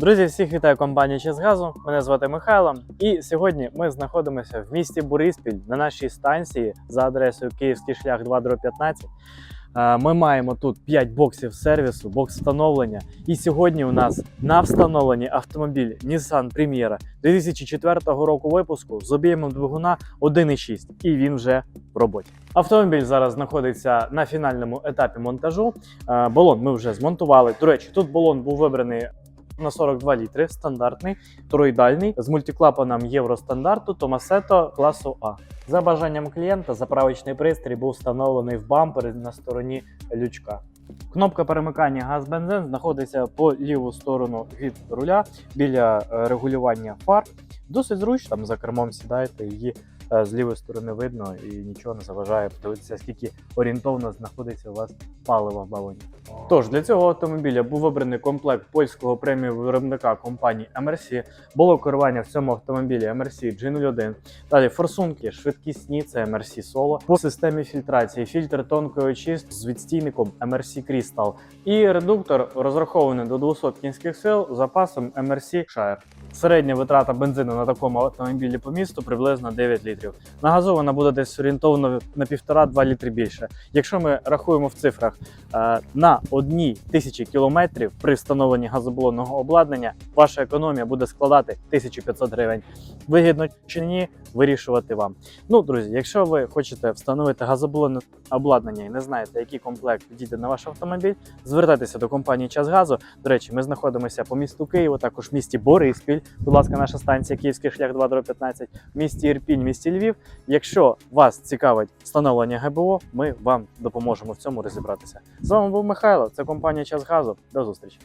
Друзі, всіх вітаю компанію Чесгазу. Мене звати Михайло. І сьогодні ми знаходимося в місті Бориспіль на нашій станції за адресою Київський шлях 2 15. Е, Ми маємо тут 5 боксів сервісу, бокс встановлення. І сьогодні у нас на встановленні автомобіль Nissan Premiera 2004 року випуску з об'ємом двигуна 1,6. І він вже в роботі. Автомобіль зараз знаходиться на фінальному етапі монтажу. Балон ми вже змонтували. До речі, тут балон був вибраний на 42 літри, стандартний, троїдальний, з мультиклапаном євростандарту Томасето класу А. За бажанням клієнта заправочний пристрій був встановлений в бампері на стороні лючка. Кнопка перемикання газ-бензин знаходиться по ліву сторону від руля біля е, регулювання фар. Досить зручно, там за кермом сідаєте, її з лівої сторони видно і нічого не заважає подивитися, скільки орієнтовно знаходиться у вас палива в балоні. Тож для цього автомобіля був вибраний комплект польського преміум виробника компанії MRC. Було керування в цьому автомобілі MRC G01. Далі форсунки швидкісні, це MRC Solo. По системі фільтрації фільтр тонкої очистки з відстійником MRC Crystal. І редуктор розрахований до 200 кінських сил запасом MRC Shire. Середня витрата бензину на такому автомобілі по місту приблизно 9 літрів. На газу вона буде десь орієнтовно на 1,5-2 літри більше. Якщо ми рахуємо в цифрах е, на одній тисячі кілометрів при встановленні газобалонного обладнання, ваша економія буде складати 1500 гривень. Вигідно чи ні, вирішувати вам. Ну, друзі, якщо ви хочете встановити газобалонне обладнання і не знаєте, який комплект підійде на ваш автомобіль, звертайтеся до компанії Час Газу. До речі, ми знаходимося по місту Києву, також в місті Бориспіль. Будь ласка, наша станція Київський шлях 2 15, в місті Ірпінь, місті Львів. Якщо вас цікавить встановлення ГБО, ми вам допоможемо в цьому розібратися. З вами був Михайло, це компанія Час Газу. До зустрічі.